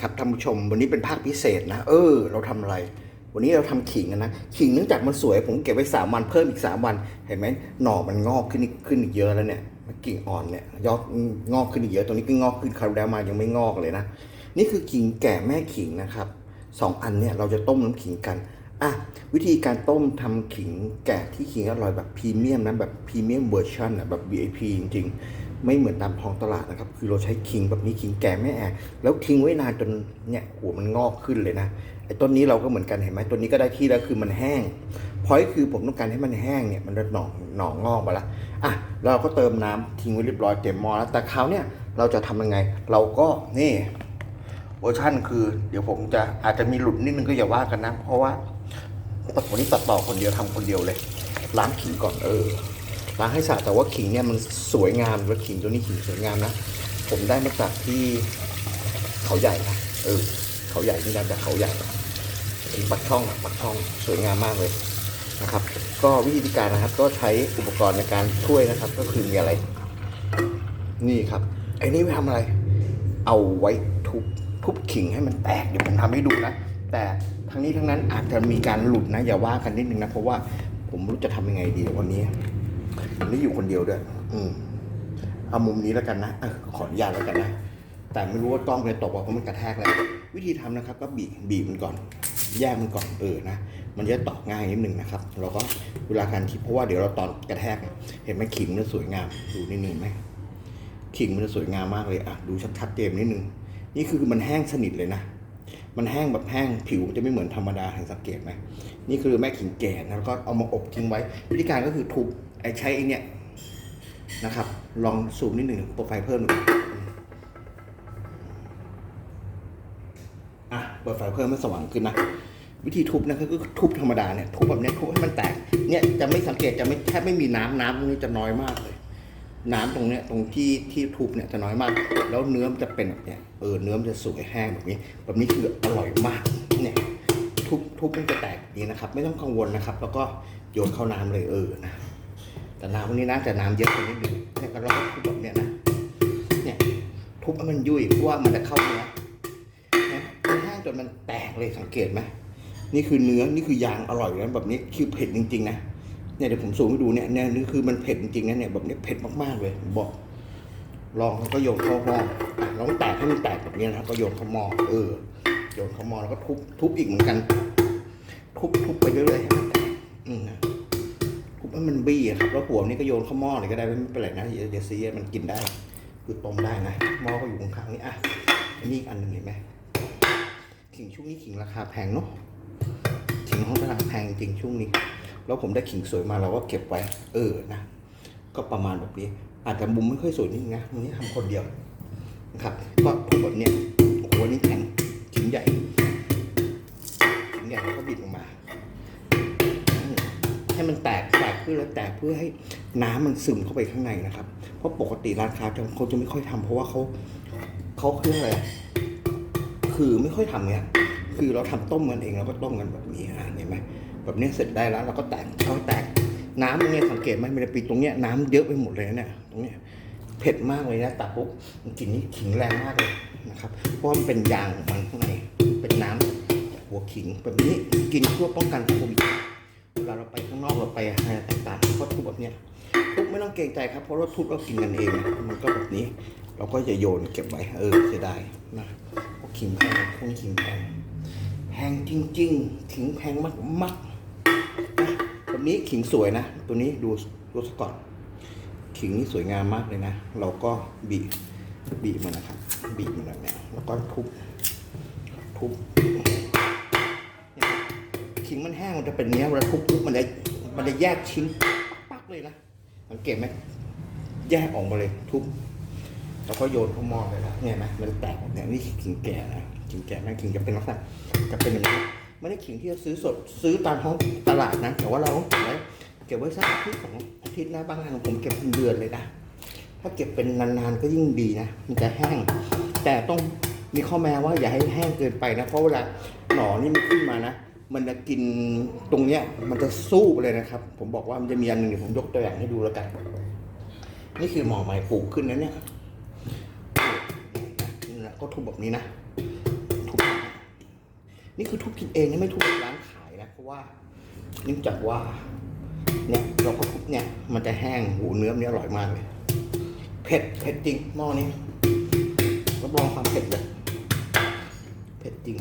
ครับท่านผู้ชม วันนี้เป็นภาคพิเศษนะ เออ เราทำอะไร วันนี้เราทำขิงนะ ขิงเนื่องจากมันสวย ผมเก็บไว้สามวันเพิ่มอีกสามวัน เห็นไหมหน่อมันงอกขึ้นอีกขึ้นอีกเยอะแล้วเนี่ยกิ่งอ่อนเนี่ยยอดงอกขึ้นอีกเยอะตรงนี้ก็งอกขึ้นคราวแล้วมายังไม่งอกเลยนะ นี่คือขิงแก่แม่ขิงนะครับสองอันเนี่ยเราจะต้มน้ำขิงกันอะวิธีการต้มทำขิงแก่ที่ขิงอร่อยแบบพรีเมียมนะแบบพรีเมียมเวอร์ชันอะแบบ VIP จริงๆ ไม่เหมือนตามท้องตลาดนะครับ คือเราใช้ขิงแบบนี้ขิงแก่แม่แอแล้วทิ้งไว้นานจนเนี่ยหัวมันงอกขึ้นเลยนะไอ้ต้นนี้เราก็เหมือนกันเห็นไหมต้นนี้ก็ได้ที่แล้วคือมันแห้งพอยคือผมต้องการให้มันแห้งเนี่ยมันจะหน่อหน่องงอกมาละอะเราก็เติมน้ำทิ้งไว้เรียบร้อยเต็มหม้อแล้วแต่คราวเนี่ยเราจะทำยังไง เราก็นี่เวอร์ชั่นคือเดี๋ยวผมจะอาจจะมีหลุดนิดนึงก็อย่าว่ากันนะ เพราะว่าวันนี้ตัดต่อคนเดียวทำคนเดียวเลย ล้างขิงก่อนเออ ล้างให้สะอาดแต่ว่าขิงเนี่ยมันสวยงามแล้วขิงตัวนี้ขิงสวยงามนะ ผมได้มาจากที่เขาใหญ่นะเออเขาใหญ่ที่ได้จากเขาใหญ่ขิงปักช่องปักช่องสวยงามมากเลยนะครับ ก็วิธีการนะครับก็ใช้อุปกรณ์ในการช่วยนะครับ ก็คือมีอะไร นี่ครับไอ้นี่ไว้ทำอะไร เอาไว้ทุบทุบขิงให้มันแตกเดี๋ยวผมทำให้ดูนะแต่ทั้งนี้ทั้งนั้นอาจจะมีการหลุดนะอย่าว่ากันนิดนึงนะเพราะว่าผมไม่รู้จะทำยังไงดีวันนี้ มนี่อยู่คนเดียวด้วย อืมเอามุมนี้แล้วกันนะอขออนุญาตแล้วกันนะ แต่ไม่รู้ว่ากล้องจะตกว่าเพราะมันกระแทกแล้ววิธีทำนะครับ ก็บีบบีบมันก่อน แยกมันก่อนเออนะ มันจะตอกง่ายนิดนึงนะครับ เราก็เวลาการทิปเพราะว่าเดี๋ยวเราตอนกระแทก เห็นไหมขิงมันสวยงาม ดูนิดนึงไหมขิงมันจะสวยงามมากเลยอะดูชัดๆเจนนิดนึง นี่คือมันแห้งสนิทเลยนะ มันแห้งแบบแห้งผิวมันจะไม่เหมือนธรรมดาเห็นสังเกตไหมนี่คือแม่ขิงแก่นะแล้วก็เอามาอบทิ้งไว้ วิธีการก็คือทุบ ไอ้ใช้ไอ้เนี่ยนะครับ ลองซูมนิดหนึ่งโปรไฟล์เพิ่มหนึ่งอะเปิดไฟเพิ่มให้สว่างขึ้นนะ วิธีทุบนะก็คือทุบธรรมดาเนี่ยทุบแบบเนี้ยทุบให้มันแตกเนี่ยจะไม่สังเกตจะไม่แทบไม่มีน้ำน้ำตรงนี้จะน้อยมากเลย น้ำตรงเนี้ยตรงที่ที่ทุบเนี่ยจะน้อยมาก แล้วเนื้อมันจะเป็นแบบเนี้ยเออเนื้อมันจะสวยแห้งแบบนี้ แบบนี้คืออร่อยมากเนี่ยทุบทุบมันจะแตกนี้นะครับ ไม่ต้องกังวลนะครับ แล้วก็โยนเข้าน้ำเลยเออนะ แต่น้ำวันนี้น่าจะน้ำเยอะไปนิดนึงเนี่ยก็เราก็ทุบแบบเนี้ยนะเนี่ยทุบให้มันยุ่ยเพราะว่ามันจะเข้าเนื้อนะมันแห้งจนมันแตกเลยสังเกตไหมนี่คือเนื้อนี่คือยางอร่อยแล้วแบบนี้คือเผ็ดจริงๆนะเนี่ยเดี๋ยวผมซูมให้ดูเนี่ยเนี่ยนี่คือมันเผ็ดจริงๆนะเนี่ยแบบนี้เผ็ดมากๆเลยบอกลองแล้วก็โยนเข้าหม้ออะลองแตกให้มันแตกแบบนี้นะครับก็โยนเข้าหม้อเออโยนเข้าหม้อแล้วก็ทุบทุบอีกเหมือนกัน ทุบทุบไปเรื่อยๆให้มันแตกอืมนะ ทุบให้มันบี้ครับ แล้วหัวนี่ก็โยนเข้าหม้อเลยก็ได้ไม่เป็นไรนะอย่าอย่าซีมันกินได้คือต้มได้นะหม้อก็อยู่ข้างๆนี่อะอันนี้อันหนึ่งเห็นไหมขิงช่วงนี้ขิงราคาแพงเนาะขิงห้องตลาดแพงจริงช่วงนี้ แล้วผมได้ขิงสวยมาเราก็เก็บไว้ เออนะ ก็ประมาณแบบนี้ อาจจะมุมไม่ค่อยสวยนิดนึงนะวันนี้ทำคนเดียวนะครับ ก็ทุบแบบเนี้ยโอ้โหอันนี้แข็งขิงใหญ่ขิงใหญ่แล้วก็บิดลงมา ให้มันแตกแตกเพื่อแล้วแตกเพื่อให้น้ำมันซึมเข้าไปข้างในนะครับ เพราะปกติร้านค้าเขาจะไม่ค่อยทำเพราะว่าเขาเขาเครื่องอะไรคือไม่ค่อยทำเนี่ยคือเราทำต้มกันเองเราก็ต้มกันแบบนี้เห็นไหมแบบนี้เสร็จได้แล้วเราก็แตกเขาแตกน้ำเนี้ยสังเกตไหมมันจะปีตรงเนี้ยน้ำเยอะไปหมดเลยนะเนี่ยตรงเนี้ยเผ็ดมากเลยนะตัดปุ๊บกลิ่นนี้ขิงแรงมากเลยนะครับเพราะมันเป็นยางของมันข้างในเป็นน้ำหัวขิงแบบนี้กินเพื่อป้องกันโควิด ลาเราไปข้างนอกเราไปอะไรต่างๆก็ทุบแบบเนี้ยทุบไม่ต้องเกรงใจครับเพราะว่าทุบเรากินกันเองมันก็แบบนี้ เราก็จะโยนเก็บไว้เออเสียดายนะพราะขิงแพงพวกนี้ขิงแพงแพงจริงๆขิงแพงมากๆนะแบบนี้ขิงสวยนะ ตัวนี้ดูดูสก่อนขิงนี่สวยงามมากเลยนะ เราก็บีบบีบมันนะครับบีบมันแบบเนี้ยแล้วก็ทุบทุบ ขิงมันแห้งมันจะเป็นเนี้ยเวลาทุบทุบมันจะมันจะแยกชิ้นปักเลยนะสังเกตไหมแยกออกมาเลยทุบแล้วก็โยนเข้าหม้อเลยนะเนี่ยไหมมันแตกแบบเนี่ยนี่ขิงแก่นะขิงแก่นะขิงจะเป็นลักษณะจะเป็นอย่างนี้ไม่ได้ขิงที่จะซื้อสดซื้อตามท้องตลาดนะแต่ว่าเราเก็บไว้เก็บไว้สักอาทิตย์สองอาทิตย์นะบางงานผมเก็บเป็นเดือนเลยนะถ้าเก็บเป็นนานๆก็ยิ่งดีนะมันจะแห้ง แต่ต้องมีข้อแม้ว่าอย่าให้แห้งเกินไปนะเพราะเวลาหนอนี่มันขึ้นมานะ มันจะกินตรงเนี้ย มันจะสู้ไปเลยนะครับ ผมบอกว่ามันจะมีอันหนึ่งเดี๋ยวผมยกตัวอย่างให้ดูแล้วกัน นี่คือหมอใหม่ปลูกขึ้นนะเนี่ยนี่แหละก็ทุบแบบนี้นะนี่คือทุบกินเองนี่ไม่ทุบร้านขายนะเพราะว่าเนื่องจากว่า เนี่ยเราก็ทุบเนี่ย มันจะแห้งหูเนื้อมันอร่อยมากเลยเผ็ดเผ็ดจริงหม้อนี้รับรองความเผ็ดเลยเผ็ดจริง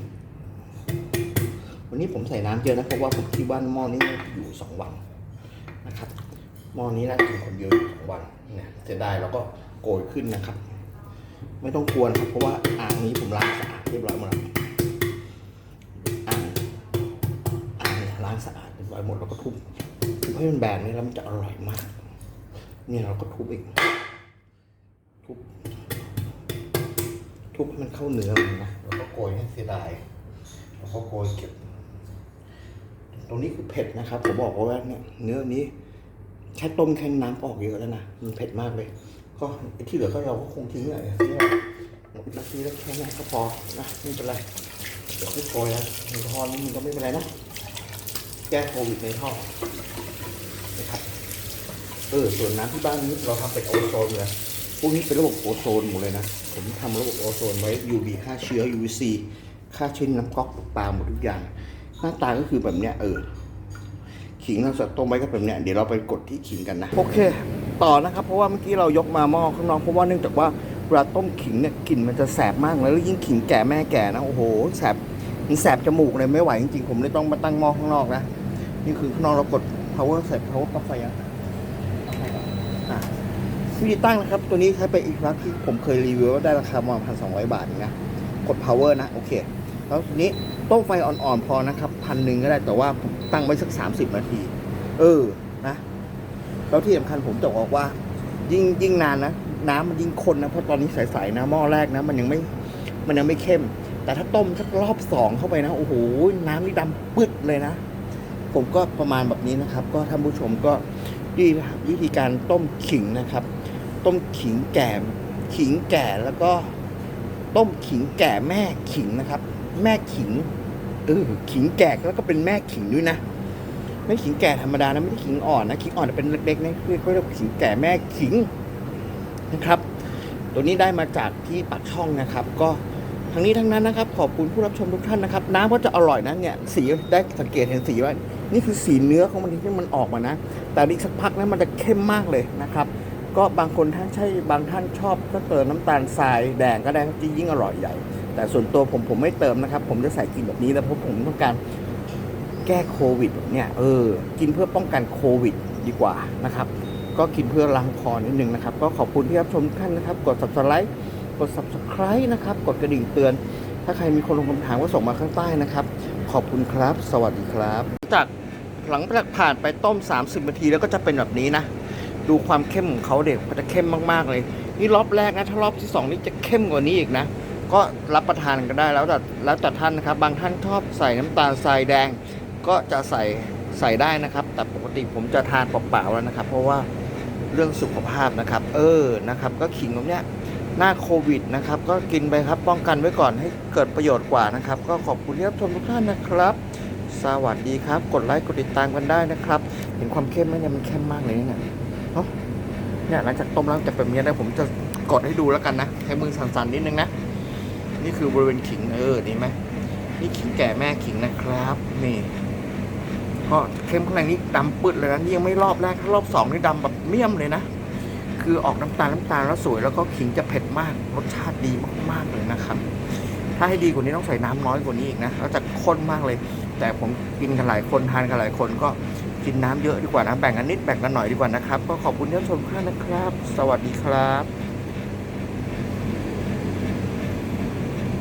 วันนี้ผมใส่น้ำเยอะนะเพราะว่าผมคิดว่าหม้อนี้อยู่สองวันนะครับหม้อนี้น่ากินคนเดียวอยู่สองวันเนี่ยเสียดายเราก็โกยขึ้นนะครับ ไม่ต้องกวนครับเพราะว่าอ่างนี้ผมล้างสะอาดเรียบร้อยหมดแล้วอ่างอ่างล้างสะอาดเรียบร้อยหมดแล้วก็ทุบทุบให้มันแบนนี่แล้วมันจะอร่อยมากเนี่ยเราก็ทุบอีกทุบทุบให้มันเข้าเนื้อมันนะแล้วก็โกยให้เสียดายแล้วก็โกยเก็บ ตรงนี้คือเผ็ดนะครับ ผมบอกว่าเนี่ยเนื้อนี้แค่ต้มแค่น้ำออกเยอะแล้วนะ มันเผ็ดมากเลย ก็ที่เหลือก็เราก็คงทิ้งเลยนี่ยหมดนาทีแล้วแค่นี้ก็พอนะไม่เป็นไรเดี๋ยวไม่โกยแล้วในทอนี้มันก็ไม่เป็นไรนะ แก้โควิดในท่อนะครับเออส่วนน้ำที่บ้านนี้เราทำเป็นโอโซนเลยพวกนี้เป็นระบบโอโซนหมดเลยนะ ผมทำระบบโอโซนไว้ UV ฆ่าเชื้อ UVC ฆ่าเชื้อน้ำก๊อกปลาหมดทุกอย่าง หน้าตาก็คือแบบเนี้ยเออ ขิงเราจะต้มไว้ก็แบบเนี้ยเดี๋ยวเราไปกดที่ขิงกันนะ โอเค ต่อนะครับ เพราะว่าเมื่อกี้เรายกมาหม้อข้างนอกเพราะว่าเนื่องจากว่าเวลาต้มขิงเนี่ยกลิ่นมันจะแสบมากเลยแล้วยิ่งขิงแก่แม่แก่นะโอ้โหแสบมันแสบจมูกเลยไม่ไหวจริงๆผมเลยต้องมาตั้งหม้อข้างนอกนะนี่คือข้างนอกเรากด power เสร็จ power ปลั๊กไฟอะอะวิธีตั้งนะครับ ตัวนี้ใช้ไปอีกรักที่ผมเคยรีวิวว่าได้ราคาประมาณพันสองร้อยบาทนะกด power นะ โอเค แล้วทีนี้ต้มไฟอ่อนๆพอนะครับพันหนึ่งก็ได้แต่ว่าผมตั้งไว้สัก 30 นาที เออนะแล้วที่สำคัญผมจะบอกว่า ยิ่งยิ่งนานนะน้ำมันยิ่งข้นนะเพราะตอนนี้ใสๆนะหม้อแรกนะมันยังไม่มันยังไม่เข้ม แต่ถ้าต้มสักรอบสองเข้าไปนะโอ้โหน้ำนี่ดำปึ๊ดเลยนะ ผมก็ประมาณแบบนี้นะครับ ก็ท่านผู้ชมก็ดีวิธีการต้มขิงนะครับ ต้มขิงแก่ขิงแก่แล้วก็ต้มขิงแก่แม่ขิงนะครับ แม่ขิงเออขิงแก่แล้วก็เป็นแม่ขิงด้วยนะไม่ขิงแก่ธรรมดานะไม่ใช่ขิงอ่อนนะขิงอ่อนเป็นเล็กๆนะคือเขาเรียกว่าขิงแก่แม่ขิงนะครับ ตัวนี้ได้มาจากที่ปากช่องนะครับ ก็ทั้งนี้ทั้งนั้นนะครับ ขอบคุณผู้รับชมทุกท่านนะครับ น้ำก็จะอร่อยนะเนี่ยสีได้สังเกตเห็นสีว่า นี่คือสีเนื้อของมันที่มันออกมานะ แต่อีกสักพักนะมันจะเข้มมากเลยนะครับ ก็บางคนท่านใช่บางท่านชอบก็เติมน้ำตาลทรายแดงก็ได้จะยิ่งอร่อยใหญ่ แต่ส่วนตัวผมผมไม่เติมนะครับ ผมจะใส่กินแบบนี้แล้วเพราะผมต้องการแก้โควิดเนี่ยเออกินเพื่อป้องกันโควิดดีกว่านะครับ ก็กินเพื่อล้างคอนิดนึงนะครับ ก็ขอบคุณที่รับชมท่านนะครับ กด subscribe กด subscribe นะครับ กดกระดิ่งเตือน ถ้าใครมีคนลงคำถามก็ส่งมาข้างใต้นะครับ ขอบคุณครับ สวัสดีครับจากหลังจากผ่านไปต้ม 30นาทีแล้วก็จะเป็นแบบนี้นะ ดูความเข้มของเขาเด็กมันจะเข้มมากๆเลย นี่รอบแรกนะถ้ารอบที่สองนี่จะเข้มกว่านี้อีกนะ ก็รับประทานกันได้แล้วแต่แล้วแต่ท่านนะครับ บางท่านชอบใส่น้ำตาลทรายแดงก็จะใส่ใส่ได้นะครับ แต่ปกติผมจะทานเปล่าๆแล้วนะครับ เพราะว่าเรื่องสุขภาพนะครับ เออนะครับ ก็ขิงตรงเนี้ยหน้าโควิดนะครับ ก็กินไปครับป้องกันไว้ก่อนให้เกิดประโยชน์กว่านะครับ ก็ขอบคุณที่รับชมทุกท่านนะครับ สวัสดีครับ กดไลค์กดติดตามกันได้นะครับ เห็นความเข้มไหมเนี่ยมันเข้มมากเลยเนี่ยเนาะเนี่ยหลังจากต้มแล้วจากแบบนี้นะผมจะกดให้ดูแล้วกันนะให้มือสั่นๆนิดนึงนะ นี่คือบริเวณขิงเออนี่ไหมนี่ขิงแก่แม่ขิงนะครับ นี่ก็เข้มข้างในนี้ดำปืดเลยนะนี่ยังไม่รอบแรกถ้ารอบสองนี่ดำแบบเมี่ยมเลยนะคือออกน้ำตาลน้ำตาลแล้วสวยแล้วก็ขิงจะเผ็ดมากรสชาติดีมากๆเลยนะครับ ถ้าให้ดีกว่านี้ต้องใส่น้ำน้อยกว่านี้อีกนะแล้วจะข้นมากเลย แต่ผมกินกันหลายคนทานกันหลายคนก็กินน้ำเยอะดีกว่านะแบ่งกันนิดแบ่งกันหน่อยดีกว่านะครับ ก็ขอบคุณที่รับชมทุกท่านนะครับ สวัสดีครับ